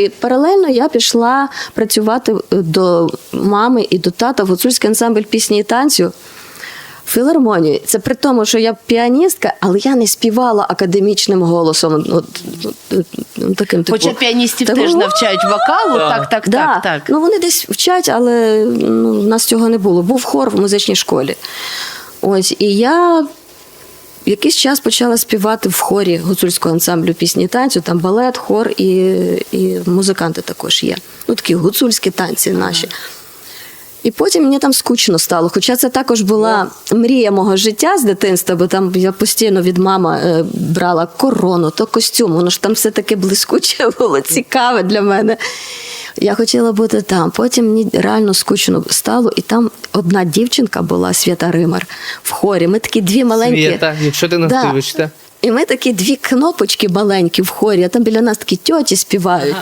І паралельно я пішла працювати е, до мами і до тата в гуцульський ансамбль пісні і танцю. в Філармонію. Це при тому, що я піаністка, але я не співала академічним голосом. От, от, таким, типу, Хоча піаністів такого, теж навчають вокалу, так, так, да. так, так. Ну вони десь вчать, але ну, в нас цього не було. Був хор в музичній школі. Ось, і я якийсь час почала співати в хорі гуцульського ансамблю пісні танцю, там балет, хор і, і музиканти також є. Ну, такі гуцульські танці наші. І потім мені там скучно стало. Хоча це також була мрія мого життя з дитинства, бо там я постійно від мами е, брала корону, то костюм. Воно ж там все таке блискуче було, цікаве для мене. Я хотіла бути там. Потім мені реально скучно стало, і там одна дівчинка була Свята Римар в хорі. Ми такі дві маленькі. Свята, якщо ти нас Да. дивишся. І ми такі дві кнопочки маленькі в хорі, а там біля нас такі тьоті співають.